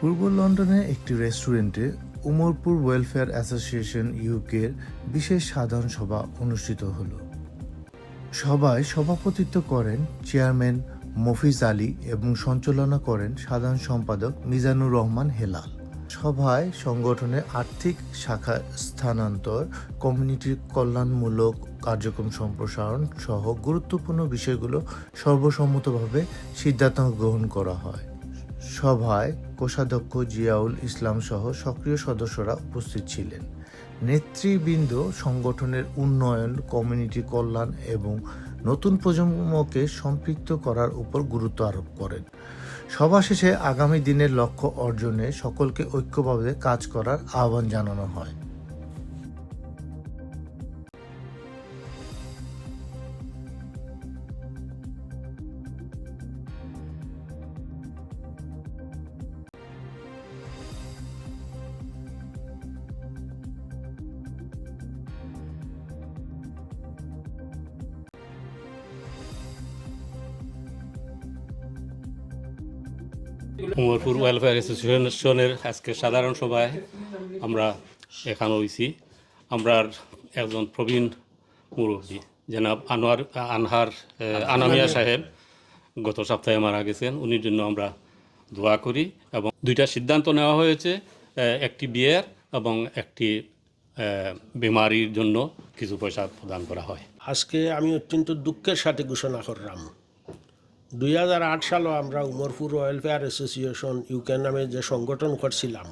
পূর্ব লন্ডনের একটি রেস্টুরেন্টে উমরপুর ওয়েলফেয়ার অ্যাসোসিয়েশন ইউকের বিশেষ সাধারণ সভা অনুষ্ঠিত হলো। সভায় সভাপতিত্ব করেন চেয়ারম্যান মফিজ আলী এবং সঞ্চালনা করেন সাধারণ সম্পাদক মিজানুর রহমান হেলাল। সভায় সংগঠনের আর্থিক শাখা স্থানান্তর কমিউনিটির কল্যাণমূলক কার্যক্রম সম্প্রসারণ সহ গুরুত্বপূর্ণ বিষয়গুলো সর্বসম্মতভাবে সিদ্ধান্ত গ্রহণ করা হয়। সভায় কোষাধ্যক্ষ জিয়াউল ইসলাম সহ সক্রিয় সদস্যরা উপস্থিত ছিলেন। নেতৃবৃন্দ সংগঠনের উন্নয়ন, কমিউনিটি কল্যাণ এবং নতুন প্রজন্মকে সম্পৃক্ত করার উপর গুরুত্ব আরোপ করেন। সভা শেষে আগামী দিনের লক্ষ্য অর্জনে সকলকে ঐক্যভাবে কাজ করার আহ্বান জানানো হয়। উমরপুর ওয়েলফেয়ার অ্যাসোসিয়েশনের আজকে সাধারণ সভায় আমরা এখানে হয়েছি আমরা একজন প্রবীণ মুরব্বী, জনাব আনোয়ার, আনহার আনামিয়া সাহেব গত সপ্তাহে মারা গেছেন। উনির জন্য আমরা দোয়া করি এবং দুইটা সিদ্ধান্ত নেওয়া হয়েছে একটি বিয়ের এবং একটি বিমারির জন্য কিছু পয়সা প্রদান করা হয়। আজকে আমি অত্যন্ত দুঃখের সাথে ঘোষণা করলাম। দুই হাজার আট সালে আমরা উমরপুর ওয়েলফেয়ার অ্যাসোসিয়েশন ইউকে নামে যে সংগঠন করছিলাম,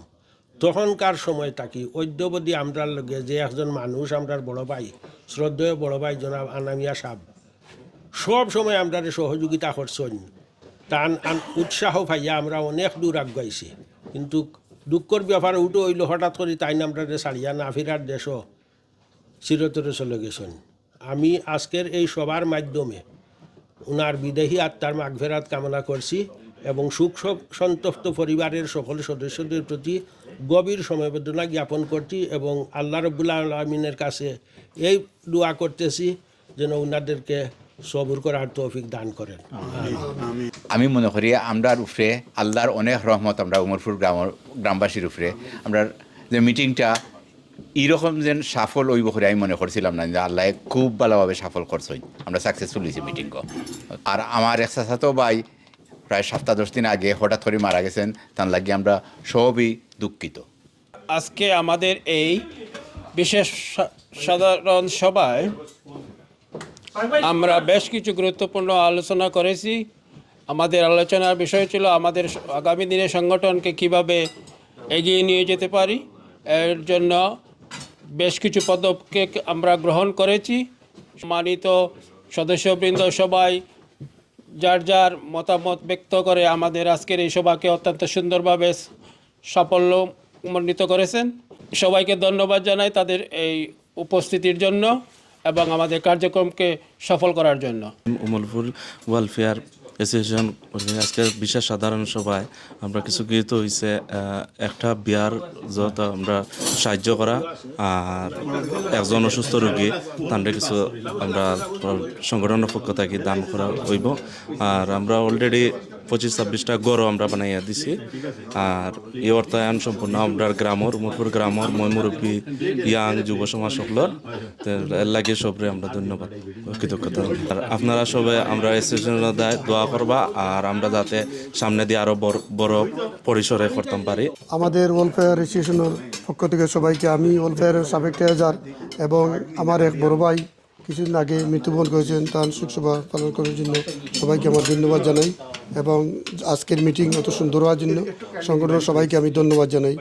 তখনকার সময় থাকি অদ্যবধি আমরার লগে যে একজন মানুষ আমরার বড় ভাই, শ্রদ্ধেয় বড় ভাই জনাব আনামিয়া সাহ সব সময় আমরা সহযোগিতা করছেন। আন উৎসাহ পাইয়া আমরা অনেক দূর আগাইছি। কিন্তু দুঃখর ব্যাপার উঠে হইল, হঠাৎ করে তাই আমরা ছাড়িয়া না ফিরার দেশও চিরতরে চলে গেছেন। আমি আজকের এই সবার মাধ্যমে ওনার বিদেহী আত্মার মাগফেরাত কামনা করছি এবং সুখ সন্তপ্ত পরিবারের সকল সদস্যদের প্রতি গভীর সমবেদনা জ্ঞাপন করছি এবং আল্লাহ রবুল্লা আলমিনের কাছে এই দোয়া করতেছি যেন ওনাদেরকে সবুর করার তৌফিক দান করেন। আমি মনে করি আমরার উপরে আল্লাহর অনেক রহমত আমরা উমরপুর গ্রাম গ্রামবাসীর উপরে। আমরা যে মিটিংটা এইরকম যেন সাফল ওই করে আমি মনে করছিলাম না যে আল্লাহ খুব ভালোভাবে সাফল করছেন আমরা সাকসেসফুল হয়েছি মিটিং আর আমার এক চাচাতো ভাই, প্রায় সপ্তাহ দশ দিন আগে হঠাৎ করে মারা গেছেন, তার লাগিয়ে আমরা সবই দুঃখিত। আজকে আমাদের এই বিশেষ সাধারণ সভায় আমরা বেশ কিছু গুরুত্বপূর্ণ আলোচনা করেছি। আমাদের আলোচনার বিষয় ছিল আমাদের আগামী দিনে সংগঠনকে কীভাবে এগিয়ে নিয়ে যেতে পারি। এর জন্য বেশ কিছু পদক্ষেপ আমরা গ্রহণ করেছি। সম্মানিত সদস্যবৃন্দ, সবাই যার যার মতামত ব্যক্ত করে আমাদের আজকের এই সভাকে অত্যন্ত সুন্দরভাবে সাফল্য মণ্ডিত করেছেন। সবাইকে ধন্যবাদ জানাই তাদের এই উপস্থিতির জন্য এবং আমাদের কার্যক্রমকে সফল করার জন্য। উমরপুর ওয়েলফেয়ার অ্যাসোসিয়েশন আজকে বিশেষ সাধারণ সভায়। আমরা কিছু গৃহীত হয়েছে একটা বিয়ার যত আমরা সাহায্য করা, আর একজন অসুস্থ রোগী তাদের কিছু আমরা সংগঠনের পক্ষ থেকে দান করা হইব। আর আমরা অলরেডি পঁচিশ ছাব্বিশটা গড়ও আমরা বানাইয়া দিছি। আর এই অর্থায়ন সম্পূর্ণ আমরা গ্রামর, উমরপুর গ্রামর মই মুরব্বী ইয়াং যুব সমাজ সকলের। লাগে সবরে আমরা ধন্যবাদ কৃতজ্ঞতা। আর আপনারা সবাই আমরা অ্যাসোসিয়েশনের দায় দোয়া করবা, আর আমরা যাতে সামনে দিয়ে আরও বড় বড় পরিসরে করতাম পারি। আমাদের ওয়েলফেয়ার অ্যাসোসিয়েশনের পক্ষ থেকে সবাইকে আমি ওয়েলফেয়ারের সাবেক এবং আমার এক বড় ভাই কিছুদিন আগে মৃত্যুবরণ করেছেন তার শোকসভা পালন করার জন্য সবাইকে আমার ধন্যবাদ জানাই এবং আজকের মিটিং অত সুন্দর হওয়ার জন্য সংগঠনের সবাইকে আমি ধন্যবাদ জানাই।